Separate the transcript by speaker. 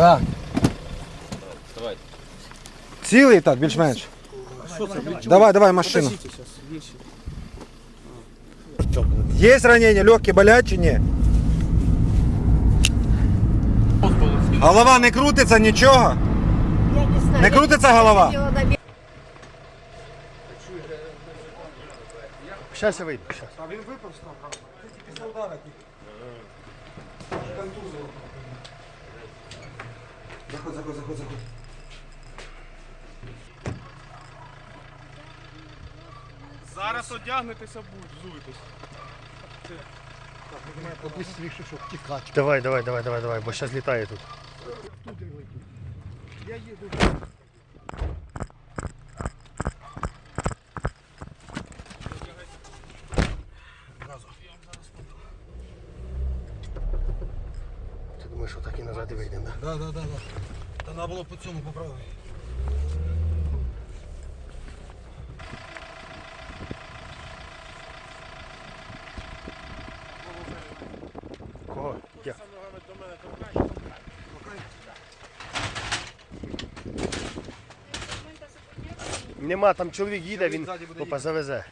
Speaker 1: Да.
Speaker 2: Давай.
Speaker 1: Цілий так, більш-менш. Давай, давай машину. Є ранення, легкі болять чи ні? Голова не крутиться, нічого.
Speaker 3: Не.
Speaker 1: Крутиться голова?
Speaker 4: Зараз я вийду.
Speaker 1: А він випав став, правда. Це після удара Контузило. Заходь, заходь, заходь, заходь.
Speaker 5: Зараз одягнетеся, взуєтесь.
Speaker 4: Побыстріше, щоб тікати. Давай, давай, давай, давай, давай, бо зараз літає тут.
Speaker 5: Я їду.
Speaker 4: Що так і назад і вийдемо, так?
Speaker 1: Да, да, да, да. Та треба було по цьому поправити.
Speaker 4: Кого? Я. Нема, там чоловік їде, він опа, завезе.